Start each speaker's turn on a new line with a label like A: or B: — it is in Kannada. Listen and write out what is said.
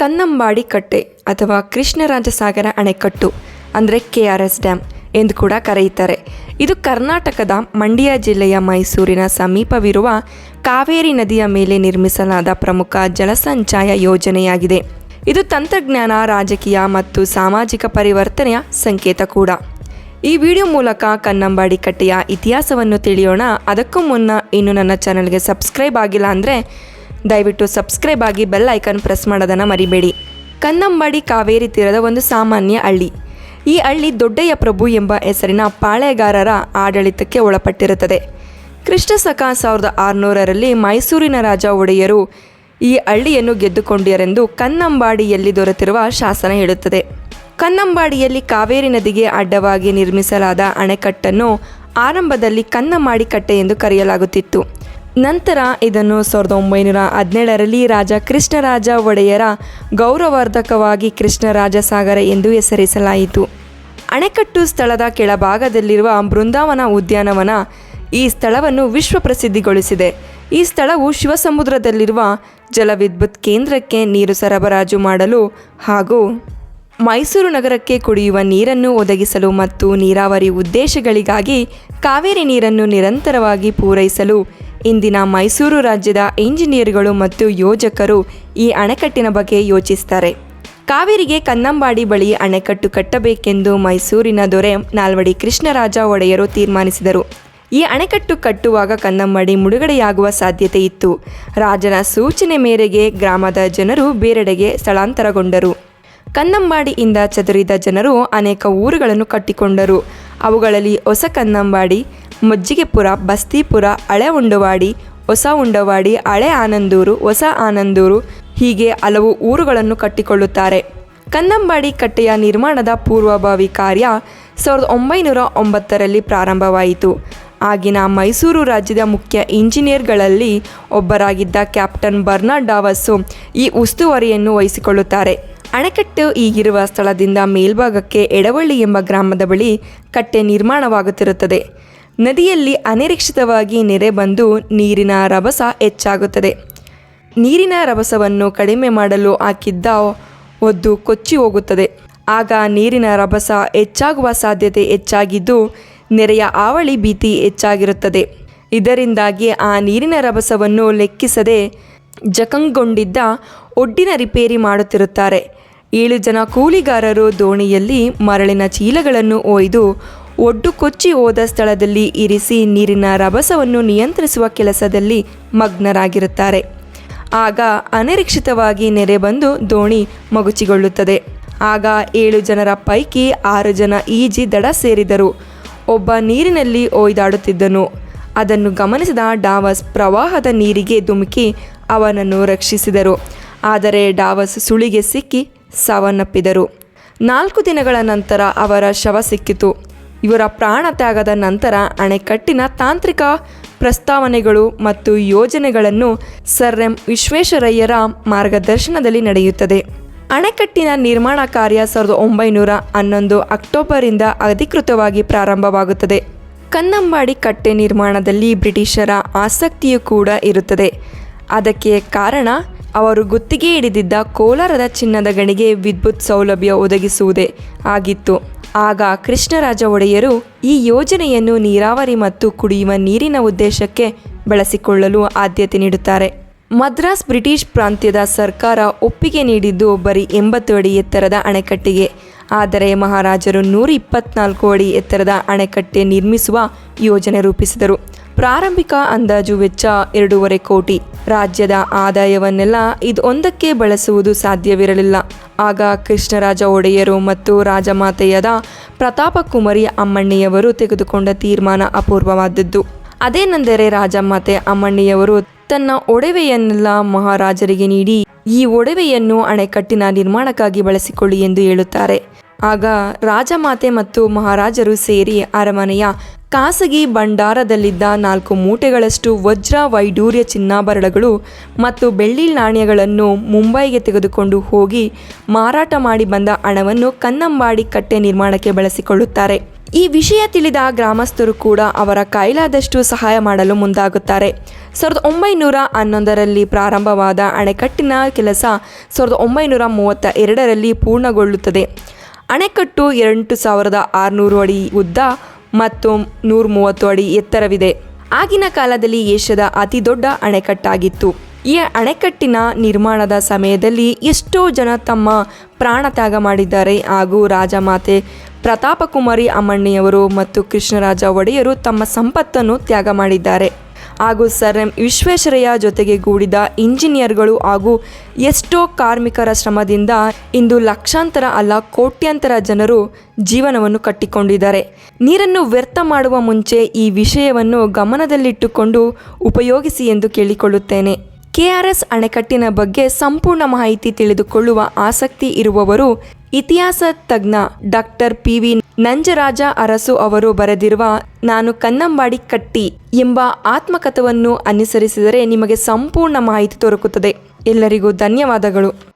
A: ಕನ್ನಂಬಾಡಿ ಕಟ್ಟೆ ಅಥವಾ ಕೃಷ್ಣರಾಜಸಾಗರ ಅಣೆಕಟ್ಟು, ಅಂದರೆ ಕೆ ಆರ್ ಎಸ್ ಡ್ಯಾಮ್ ಎಂದು ಕೂಡ ಕರೆಯುತ್ತಾರೆ. ಇದು ಕರ್ನಾಟಕದ ಮಂಡ್ಯ ಜಿಲ್ಲೆಯ ಮೈಸೂರಿನ ಸಮೀಪವಿರುವ ಕಾವೇರಿ ನದಿಯ ಮೇಲೆ ನಿರ್ಮಿಸಲಾದ ಪ್ರಮುಖ ಜಲಸಂಚಾಯ ಯೋಜನೆಯಾಗಿದೆ. ಇದು ತಂತ್ರಜ್ಞಾನ, ರಾಜಕೀಯ ಮತ್ತು ಸಾಮಾಜಿಕ ಪರಿವರ್ತನೆಯ ಸಂಕೇತ ಕೂಡ. ಈ ವಿಡಿಯೋ ಮೂಲಕ ಕನ್ನಂಬಾಡಿ ಕಟ್ಟೆಯ ಇತಿಹಾಸವನ್ನು ತಿಳಿಯೋಣ. ಅದಕ್ಕೂ ಮುನ್ನ ಇನ್ನು ನನ್ನ ಚಾನಲ್ಗೆ ಸಬ್ಸ್ಕ್ರೈಬ್ ಆಗಿಲ್ಲ ಅಂದರೆ ದಯವಿಟ್ಟು ಸಬ್ಸ್ಕ್ರೈಬ್ ಆಗಿ ಬೆಲ್ ಐಕಾನ್ ಪ್ರೆಸ್ ಮಾಡೋದನ್ನು ಮರಿಬೇಡಿ. ಕನ್ನಂಬಾಡಿ ಕಾವೇರಿ ತೀರದ ಒಂದು ಸಾಮಾನ್ಯ ಹಳ್ಳಿ. ಈ ಹಳ್ಳಿ ದೊಡ್ಡಯ್ಯ ಪ್ರಭು ಎಂಬ ಹೆಸರಿನ ಪಾಳೆಗಾರರ ಆಡಳಿತಕ್ಕೆ ಒಳಪಟ್ಟಿರುತ್ತದೆ. ಕ್ರಿಸ್ತ ಸಕ ಸಾವಿರದ ಆರುನೂರರಲ್ಲಿ ಮೈಸೂರಿನ ರಾಜ ಒಡೆಯರು ಈ ಹಳ್ಳಿಯನ್ನು ಗೆದ್ದುಕೊಂಡಿರೆಂದು ಕನ್ನಂಬಾಡಿಯಲ್ಲಿ ದೊರೆತಿರುವ ಶಾಸನ ಹೇಳುತ್ತದೆ. ಕನ್ನಂಬಾಡಿಯಲ್ಲಿ ಕಾವೇರಿ ನದಿಗೆ ಅಡ್ಡವಾಗಿ ನಿರ್ಮಿಸಲಾದ ಅಣೆಕಟ್ಟನ್ನು ಆರಂಭದಲ್ಲಿ ಕನ್ನಂಬಾಡಿ ಕಟ್ಟೆ ಎಂದು ಕರೆಯಲಾಗುತ್ತಿತ್ತು. ನಂತರ ಇದನ್ನು ಸಾವಿರದ ಒಂಬೈನೂರ ಹದಿನೇಳರಲ್ಲಿ ರಾಜ ಕೃಷ್ಣರಾಜ ಒಡೆಯರ ಗೌರವಾರ್ಧಕವಾಗಿ ಕೃಷ್ಣರಾಜ ಸಾಗರ ಎಂದು ಹೆಸರಿಸಲಾಯಿತು. ಅಣೆಕಟ್ಟು ಸ್ಥಳದ ಕೆಳಭಾಗದಲ್ಲಿರುವ ಬೃಂದಾವನ ಉದ್ಯಾನವನ ಈ ಸ್ಥಳವನ್ನು ವಿಶ್ವ ಪ್ರಸಿದ್ಧಿಗೊಳಿಸಿದೆ. ಈ ಸ್ಥಳವು ಶಿವಸಮುದ್ರದಲ್ಲಿರುವ ಜಲವಿದ್ಯುತ್ ಕೇಂದ್ರಕ್ಕೆ ನೀರು ಸರಬರಾಜು ಮಾಡಲು ಹಾಗೂ ಮೈಸೂರು ನಗರಕ್ಕೆ ಕುಡಿಯುವ ನೀರನ್ನು ಒದಗಿಸಲು ಮತ್ತು ನೀರಾವರಿ ಉದ್ದೇಶಗಳಿಗಾಗಿ ಕಾವೇರಿ ನೀರನ್ನು ನಿರಂತರವಾಗಿ ಪೂರೈಸಲು ಇಂದಿನ ಮೈಸೂರು ರಾಜ್ಯದ ಇಂಜಿನಿಯರ್ಗಳು ಮತ್ತು ಯೋಜಕರು ಈ ಅಣೆಕಟ್ಟಿನ ಬಗ್ಗೆ ಯೋಚಿಸ್ತಾರೆ. ಕಾವೇರಿಗೆ ಕನ್ನಂಬಾಡಿ ಬಳಿ ಅಣೆಕಟ್ಟು ಕಟ್ಟಬೇಕೆಂದು ಮೈಸೂರಿನ ದೊರೆ ನಾಲ್ವಡಿ ಕೃಷ್ಣರಾಜ ಒಡೆಯರು ತೀರ್ಮಾನಿಸಿದರು. ಈ ಅಣೆಕಟ್ಟು ಕಟ್ಟುವಾಗ ಕನ್ನಂಬಾಡಿ ಮುಳುಗಡೆಯಾಗುವ ಸಾಧ್ಯತೆ ಇತ್ತು. ರಾಜನ ಸೂಚನೆ ಮೇರೆಗೆ ಗ್ರಾಮದ ಜನರು ಬೇರೆಡೆಗೆ ಸ್ಥಳಾಂತರಗೊಂಡರು. ಕನ್ನಂಬಾಡಿಯಿಂದ ಚದುರಿದ ಜನರು ಅನೇಕ ಊರುಗಳನ್ನು ಕಟ್ಟಿಕೊಂಡರು. ಅವುಗಳಲ್ಲಿ ಹೊಸ ಕನ್ನಂಬಾಡಿ ಮಜ್ಜಿಗೆಪುರ, ಬಸ್ತಿಪುರ ಹಳೆ ಉಂಡವಾಡಿ ಹೊಸ ಉಂಡವಾಡಿ ಹಳೆ ಆನಂದೂರು, ಹೊಸ ಆನಂದೂರು ಹೀಗೆ ಹಲವು ಊರುಗಳನ್ನು ಕಟ್ಟಿಕೊಳ್ಳುತ್ತಾರೆ. ಕನ್ನಂಬಾಡಿ ಕಟ್ಟೆಯ ನಿರ್ಮಾಣದ ಪೂರ್ವಭಾವಿ ಕಾರ್ಯ ಸಾವಿರದ ಒಂಬೈನೂರ ಒಂಬತ್ತರಲ್ಲಿ ಪ್ರಾರಂಭವಾಯಿತು. ಆಗಿನ ಮೈಸೂರು ರಾಜ್ಯದ ಮುಖ್ಯ ಇಂಜಿನಿಯರ್ಗಳಲ್ಲಿ ಒಬ್ಬರಾಗಿದ್ದ ಕ್ಯಾಪ್ಟನ್ ಬರ್ನಾರ್ಡ್ ಡಾವಸ್ಸು ಈ ಉಸ್ತುವಾರಿಯನ್ನು ವಹಿಸಿಕೊಳ್ಳುತ್ತಾರೆ. ಅಣೆಕಟ್ಟು ಈಗಿರುವ ಸ್ಥಳದಿಂದ ಮೇಲ್ಭಾಗಕ್ಕೆ ಎಡವಳ್ಳಿ ಎಂಬ ಗ್ರಾಮದ ಬಳಿ ಕಟ್ಟೆ ನಿರ್ಮಾಣವಾಗುತ್ತಿರುತ್ತದೆ. ನದಿಯಲ್ಲಿ ಅನಿರೀಕ್ಷಿತವಾಗಿ ನೆರೆ ಬಂದು ನೀರಿನ ರಭಸ ಹೆಚ್ಚಾಗುತ್ತದೆ. ನೀರಿನ ರಭಸವನ್ನು ಕಡಿಮೆ ಮಾಡಲು ಹಾಕಿದ್ದ ಒದ್ದು ಕೊಚ್ಚಿ ಹೋಗುತ್ತದೆ. ಆಗ ನೀರಿನ ರಭಸ ಹೆಚ್ಚಾಗುವ ಸಾಧ್ಯತೆ ಹೆಚ್ಚಾಗಿದ್ದು ನೆರೆಯ ಆವಳಿ ಭೀತಿ ಹೆಚ್ಚಾಗಿರುತ್ತದೆ. ಇದರಿಂದಾಗಿ ಆ ನೀರಿನ ರಭಸವನ್ನು ಲೆಕ್ಕಿಸದೆ ಜಖಂಗೊಂಡಿದ್ದ ಒಡ್ಡಿನ ರಿಪೇರಿ ಮಾಡುತ್ತಿರುತ್ತಾರೆ. ಏಳು ಜನ ಕೂಲಿಗಾರರು ದೋಣಿಯಲ್ಲಿ ಮರಳಿನ ಚೀಲಗಳನ್ನು ಒಯ್ದು ಒಡ್ಡು ಕೊಚ್ಚಿ ಹೋದ ಸ್ಥಳದಲ್ಲಿ ಇರಿಸಿ ನೀರಿನ ರಭಸವನ್ನು ನಿಯಂತ್ರಿಸುವ ಕೆಲಸದಲ್ಲಿ ಮಗ್ನರಾಗಿರುತ್ತಾರೆ. ಆಗ ಅನಿರೀಕ್ಷಿತವಾಗಿ ನೆರೆ ಬಂದು ದೋಣಿ ಮಗುಚಿಗೊಳ್ಳುತ್ತದೆ. ಆಗ ಏಳು ಜನರ ಪೈಕಿ ಆರು ಜನ ಈಜಿ ದಡ ಸೇರಿದರು. ಒಬ್ಬ ನೀರಿನಲ್ಲಿ ಒಯ್ದಾಡುತ್ತಿದ್ದನು ಅದನ್ನು ಗಮನಿಸಿದ ಡಾವಸ್ ಪ್ರವಾಹದ ನೀರಿಗೆ ಧುಮುಕಿ ಅವನನ್ನು ರಕ್ಷಿಸಿದರು. ಆದರೆ ಡಾವಸ್ ಸುಳಿಗೆ ಸಿಕ್ಕಿ ಸಾವನ್ನಪ್ಪಿದರು. ನಾಲ್ಕು ದಿನಗಳ ನಂತರ ಅವರ ಶವ ಸಿಕ್ಕಿತು. ಇವರ ಪ್ರಾಣ ತ್ಯಾಗದ ನಂತರ ಅಣೆಕಟ್ಟಿನ ತಾಂತ್ರಿಕ ಪ್ರಸ್ತಾವನೆಗಳು ಮತ್ತು ಯೋಜನೆಗಳನ್ನು ಸರ್ ಎಂ ವಿಶ್ವೇಶ್ವರಯ್ಯರ ಮಾರ್ಗದರ್ಶನದಲ್ಲಿ ನಡೆಯುತ್ತದೆ. ಅಣೆಕಟ್ಟಿನ ನಿರ್ಮಾಣ ಕಾರ್ಯ ಸಾವಿರದ ಒಂಬೈನೂರ ಹನ್ನೊಂದು ಅಕ್ಟೋಬರಿಂದ ಅಧಿಕೃತವಾಗಿ ಪ್ರಾರಂಭವಾಗುತ್ತದೆ. ಕನ್ನಂಬಾಡಿ ಕಟ್ಟೆ ನಿರ್ಮಾಣದಲ್ಲಿ ಬ್ರಿಟಿಷರ ಆಸಕ್ತಿಯೂ ಕೂಡ ಇರುತ್ತದೆ. ಅದಕ್ಕೆ ಕಾರಣ, ಅವರು ಗುತ್ತಿಗೆ ಹಿಡಿದಿದ್ದ ಕೋಲಾರದ ಚಿನ್ನದ ಗಣಿಗೆ ವಿದ್ಯುತ್ ಸೌಲಭ್ಯ ಒದಗಿಸುವುದೇ ಆಗಿತ್ತು. ಆಗ ಕೃಷ್ಣರಾಜ ಒಡೆಯರು ಈ ಯೋಜನೆಯನ್ನು ನೀರಾವರಿ ಮತ್ತು ಕುಡಿಯುವ ನೀರಿನ ಉದ್ದೇಶಕ್ಕೆ ಬಳಸಿಕೊಳ್ಳಲು ಆದ್ಯತೆ ನೀಡುತ್ತಾರೆ. ಮದ್ರಾಸ್ ಬ್ರಿಟಿಷ್ ಪ್ರಾಂತ್ಯದ ಸರ್ಕಾರ ಒಪ್ಪಿಗೆ ನೀಡಿದ್ದು ಬರೀ ಎಂಬತ್ತು ಅಡಿ ಎತ್ತರದ ಅಣೆಕಟ್ಟಿಗೆ. ಆದರೆ ಮಹಾರಾಜರು ನೂರ ಇಪ್ಪತ್ನಾಲ್ಕು ಅಡಿ ಎತ್ತರದ ಅಣೆಕಟ್ಟೆ ನಿರ್ಮಿಸುವ ಯೋಜನೆ ರೂಪಿಸಿದರು. ಪ್ರಾರಂಭಿಕ ಅಂದಾಜು ವೆಚ್ಚ ಎರಡೂವರೆ ಕೋಟಿ. ರಾಜ್ಯದ ಆದಾಯವನ್ನೆಲ್ಲ ಇದು ಒಂದಕ್ಕೆ ಬಳಸುವುದು ಸಾಧ್ಯವಿರಲಿಲ್ಲ. ಆಗ ಕೃಷ್ಣರಾಜ ಒಡೆಯರು ಮತ್ತು ರಾಜಮಾತೆಯಾದ ಪ್ರತಾಪಕುಮಾರಿ ಅಮ್ಮಣ್ಣಿಯವರು ತೆಗೆದುಕೊಂಡ ತೀರ್ಮಾನ ಅಪೂರ್ವವಾದದ್ದು. ಅದೇನೆಂದರೆ ರಾಜಮಾತೆ ಅಮ್ಮಣ್ಣಿಯವರು ತನ್ನ ಒಡವೆಯನ್ನೆಲ್ಲ ಮಹಾರಾಜರಿಗೆ ನೀಡಿ, ಈ ಒಡವೆಯನ್ನು ಅಣೆಕಟ್ಟಿನ ನಿರ್ಮಾಣಕ್ಕಾಗಿ ಬಳಸಿಕೊಳ್ಳಿ ಎಂದು ಹೇಳುತ್ತಾರೆ. ಆಗ ರಾಜಮಾತೆ ಮತ್ತು ಮಹಾರಾಜರು ಸೇರಿ ಅರಮನೆಯ ಖಾಸಗಿ ಭಂಡಾರದಲ್ಲಿದ್ದ ನಾಲ್ಕು ಮೂಟೆಗಳಷ್ಟು ವಜ್ರ ವೈಡೂರ್ಯ ಚಿನ್ನಾಭರಣಗಳು ಮತ್ತು ಬೆಳ್ಳಿ ನಾಣ್ಯಗಳನ್ನು ಮುಂಬೈಗೆ ತೆಗೆದುಕೊಂಡು ಹೋಗಿ ಮಾರಾಟ ಮಾಡಿ ಬಂದ ಹಣವನ್ನು ಕನ್ನಂಬಾಡಿ ಕಟ್ಟೆ ನಿರ್ಮಾಣಕ್ಕೆ ಬಳಸಿಕೊಳ್ಳುತ್ತಾರೆ. ಈ ವಿಷಯ ತಿಳಿದ ಗ್ರಾಮಸ್ಥರು ಕೂಡ ಅವರ ಕೈಲಾದಷ್ಟು ಸಹಾಯ ಮಾಡಲು ಮುಂದಾಗುತ್ತಾರೆ. ಸಾವಿರದ ಒಂಬೈನೂರ ಹನ್ನೊಂದರಲ್ಲಿ ಪ್ರಾರಂಭವಾದ ಅಣೆಕಟ್ಟಿನ ಕೆಲಸ ಸಾವಿರದ ಒಂಬೈನೂರ ಮೂವತ್ತ ಎರಡರಲ್ಲಿ ಪೂರ್ಣಗೊಳ್ಳುತ್ತದೆ. ಅಣೆಕಟ್ಟು ಎಂಟು ಸಾವಿರದ ಆರುನೂರು ಅಡಿ ಉದ್ದ ಮತ್ತು ನೂರ ಮೂವತ್ತು ಅಡಿ ಎತ್ತರವಿದೆ. ಆಗಿನ ಕಾಲದಲ್ಲಿ ಏಷ್ಯಾದ ಅತಿ ದೊಡ್ಡ ಅಣೆಕಟ್ಟಾಗಿತ್ತು. ಈ ಅಣೆಕಟ್ಟಿನ ನಿರ್ಮಾಣದ ಸಮಯದಲ್ಲಿ ಎಷ್ಟೋ ಜನ ತಮ್ಮ ಪ್ರಾಣ ತ್ಯಾಗ ಮಾಡಿದ್ದಾರೆ ಹಾಗೂ ರಾಜಮಾತೆ ಪ್ರತಾಪಕುಮಾರಿ ಅಮ್ಮಣ್ಣಿಯವರು ಮತ್ತು ಕೃಷ್ಣರಾಜ ಒಡೆಯರು ತಮ್ಮ ಸಂಪತ್ತನ್ನು ತ್ಯಾಗ ಮಾಡಿದ್ದಾರೆ. ಹಾಗೂ ಸರ್ ಎಂ ವಿಶ್ವೇಶ್ವರಯ್ಯ ಜೊತೆಗೆ ಗೂಡಿದ ಇಂಜಿನಿಯರ್ಗಳು ಹಾಗೂ ಎಷ್ಟೋ ಕಾರ್ಮಿಕರ ಶ್ರಮದಿಂದ ಇಂದು ಲಕ್ಷಾಂತರ ಅಲ್ಲ ಕೋಟ್ಯಾಂತರ ಜನರು ಜೀವನವನ್ನು ಕಟ್ಟಿಕೊಂಡಿದ್ದಾರೆ. ನೀರನ್ನು ವ್ಯರ್ಥ ಮಾಡುವ ಮುಂಚೆ ಈ ವಿಷಯವನ್ನು ಗಮನದಲ್ಲಿಟ್ಟುಕೊಂಡು ಉಪಯೋಗಿಸಿ ಎಂದು ಕೇಳಿಕೊಳ್ಳುತ್ತೇನೆ. ಕೆಆರ್ಎಸ್ ಅಣೆಕಟ್ಟಿನ ಬಗ್ಗೆ ಸಂಪೂರ್ಣ ಮಾಹಿತಿ ತಿಳಿದುಕೊಳ್ಳುವ ಆಸಕ್ತಿ ಇರುವವರು ಇತಿಹಾಸ ತಜ್ಞ doctor P V Nanjaraja Arasu ಅವರು ಬರೆದಿರುವ ನಾನು ಕನ್ನಂಬಾಡಿ ಕಟ್ಟಿ ಎಂಬ ಆತ್ಮಕಥವನ್ನು ಅನುಸರಿಸಿದರೆ ನಿಮಗೆ ಸಂಪೂರ್ಣ ಮಾಹಿತಿ ದೊರಕುತ್ತದೆ. ಎಲ್ಲರಿಗೂ ಧನ್ಯವಾದಗಳು.